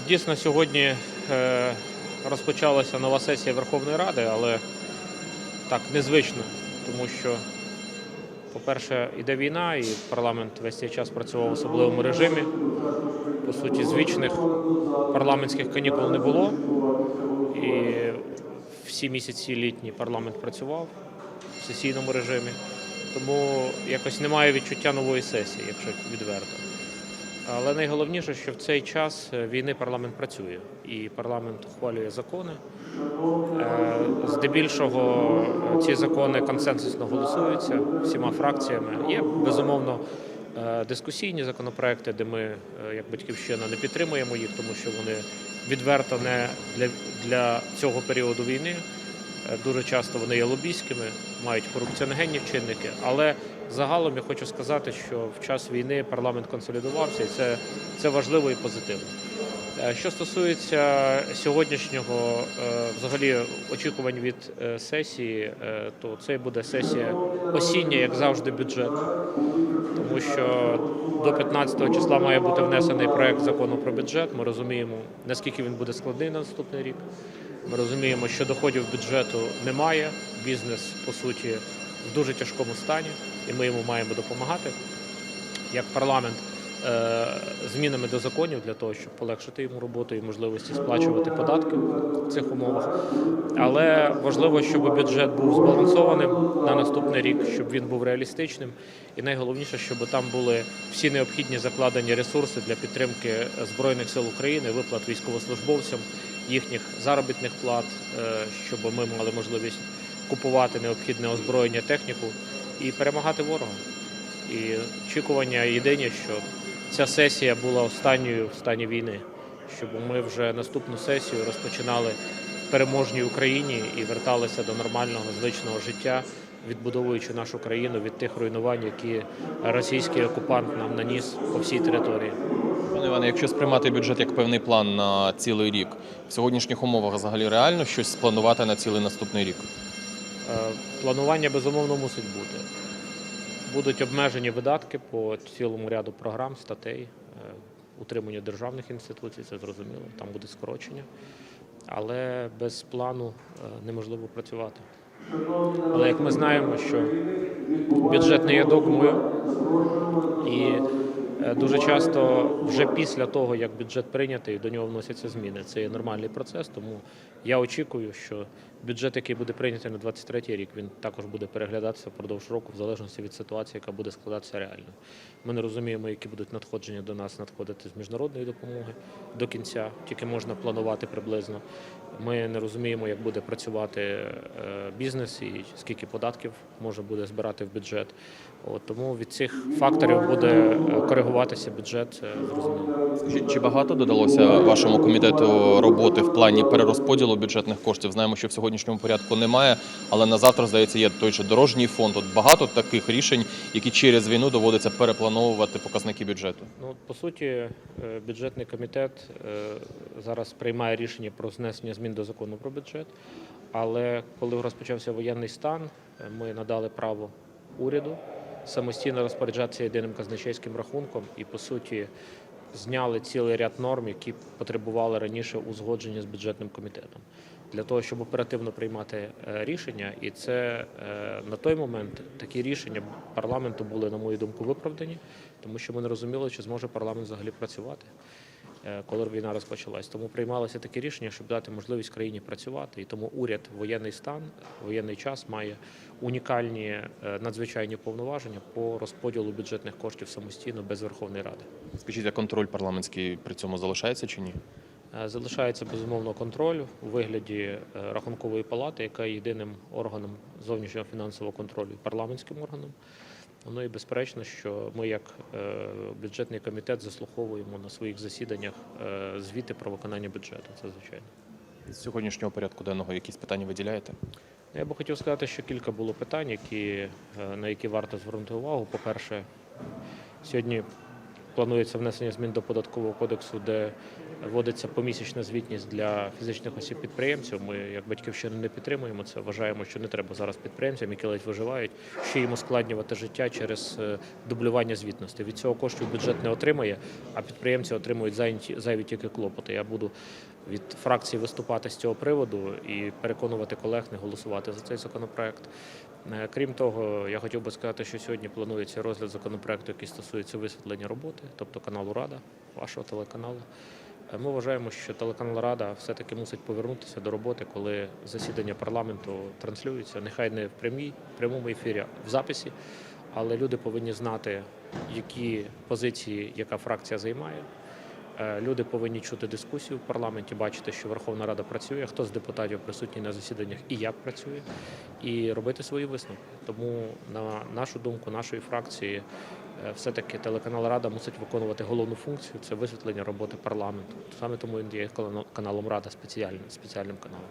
Дійсно, сьогодні е, розпочалася нова сесія Верховної Ради, але так незвично, тому що, по-перше, іде війна, і парламент весь цей час працював в особливому режимі. По суті, звичних парламентських канікул не було. І всі місяці літні парламент працював в сесійному режимі. Тому якось немає відчуття нової сесії, якщо відверто. Але найголовніше, що в цей час е, війни парламент працює і парламент ухвалює закони. Е, Здебільшого е, ці закони консенсусно голосуються всіма фракціями. Є безумовно дискусійні законопроекти, де ми, як батьківщина, не підтримуємо їх, тому що вони відверто не для, для цього періоду війни. Дуже часто вони є лобійськими, мають корупціоногенні вчинники. Але загалом я хочу сказати, що в час війни парламент консолідувався, і це, це важливо і позитивно. Е, Що стосується сьогоднішнього е, взагалі очікувань від е, сесії, то це буде сесія осіння, як завжди, бюджет, тому що до 15 числа має бути внесений проект закону про бюджет. Ми розуміємо, наскільки він буде складний на наступний рік. Ми розуміємо, що доходів бюджету немає. Бізнес по суті в дуже тяжкому стані, і ми йому маємо допомагати як парламент е, змінами до законів для того, щоб полегшити йому роботу і можливості сплачувати податки в цих умовах. Але важливо, щоб бюджет був збалансованим на наступний рік, щоб він був реалістичним, і найголовніше, щоб там були всі необхідні закладені ресурси для підтримки збройних сил України, виплат військовослужбовцям, їхніх заробітних плат, е, щоб ми мали можливість купувати необхідне озброєння, техніку і перемагати ворога. І очікування єдине, що ця сесія була останньою в стані війни, щоб ми вже наступну сесію розпочинали в переможній Україні і верталися до нормального звичного життя, відбудовуючи нашу країну від тих руйнувань, які російський окупант нам наніс по всій території. Пане Іване, якщо сприймати бюджет як певний план на цілий рік, в сьогоднішніх умовах взагалі реально щось спланувати на цілий наступний рік? Е, Планування безумовно мусить бути. Будуть обмежені видатки по цілому ряду програм, статей, е, утримання державних інституцій, це зрозуміло, там буде скорочення. Але без плану е, неможливо працювати. Але як ми знаємо, що бюджет не є догмою, і дуже часто вже після того, як бюджет прийнятий, до нього вносяться зміни. Це є нормальний процес, тому я очікую, що бюджет, який буде прийнятий на 23 рік, він також буде переглядатися впродовж року, в залежності від ситуації, яка буде складатися реально. Ми не розуміємо, які будуть надходження до нас надходити з міжнародної допомоги до кінця, тільки можна планувати приблизно. Ми не розуміємо, як буде працювати е, бізнес і скільки податків може буде збирати в бюджет. От, тому від цих факторів буде е, коригуватися бюджет, це зрозуміло. Чи багато додалося вашому комітету роботи в плані перерозподілу бюджетних коштів? Знаємо, що в сьогоднішньому порядку немає, але на завтра, здається, є той же дорожній фонд. От багато таких рішень, які через війну доводиться переплановувати показники бюджету. Ну, по суті, е, бюджетний комітет е, зараз приймає рішення про знесення змін до закону про бюджет. Але коли розпочався воєнний стан, е, ми надали право уряду самостійно розпоряджатися єдиним казначейським рахунком і, по суті, зняли цілий ряд норм, які потребували раніше узгодження з бюджетним комітетом. Для того, щоб оперативно приймати е, рішення, і це е, на той момент такі рішення парламенту були, на мою думку, виправдані, тому що ми не розуміли, чи зможе парламент взагалі працювати, коли війна розпочалась. Тому приймалися такі рішення, щоб дати можливість країні працювати. І тому уряд воєнний стан, воєнний час має унікальні е, надзвичайні повноваження по розподілу бюджетних коштів самостійно без Верховної Ради. Скажіть, а контроль парламентський при цьому залишається чи ні? Е, Залишається безумовно контроль у вигляді е, рахункової палати, яка є єдиним органом зовнішнього фінансового контролю парламентським органом. Ну і безперечно, що ми, як е, бюджетний комітет, заслуховуємо на своїх засіданнях е, звіти про виконання бюджету. Це звичайно. З сьогоднішнього порядку денного якісь питання виділяєте? Я би хотів сказати, що кілька було питань, які, е, на які варто звернути увагу. По-перше, сьогодні планується внесення змін до податкового кодексу, де Вводиться помісячна звітність для фізичних осіб підприємців. Ми, як батьківщина, не підтримуємо це. Вважаємо, що не треба зараз підприємцям, які ледь виживають, ще їм ускладнювати життя через е, дублювання звітності. Від цього коштів бюджет не отримає, а підприємці отримують зайві тільки клопоти. Я буду від фракції виступати з цього приводу і переконувати колег не голосувати за цей законопроект. Е, Крім того, я хотів би сказати, що сьогодні планується розгляд законопроекту, який стосується висвітлення роботи, тобто каналу Рада, вашого телеканалу. Е, Ми вважаємо, що телеканал Рада все-таки мусить повернутися до роботи, коли засідання парламенту транслюється. Нехай не в прямій, прямому ефірі, а в записі, але люди повинні знати, які позиції яка фракція займає. Е, Люди повинні чути дискусію в парламенті, бачити, що Верховна Рада працює, хто з депутатів присутній на засіданнях і як працює, і робити свої висновки. Тому, на нашу думку, нашої фракції, е, все-таки телеканал Рада мусить виконувати головну функцію це висвітлення роботи парламенту. Саме тому він є каналом Рада спеціальним спеціальним каналом.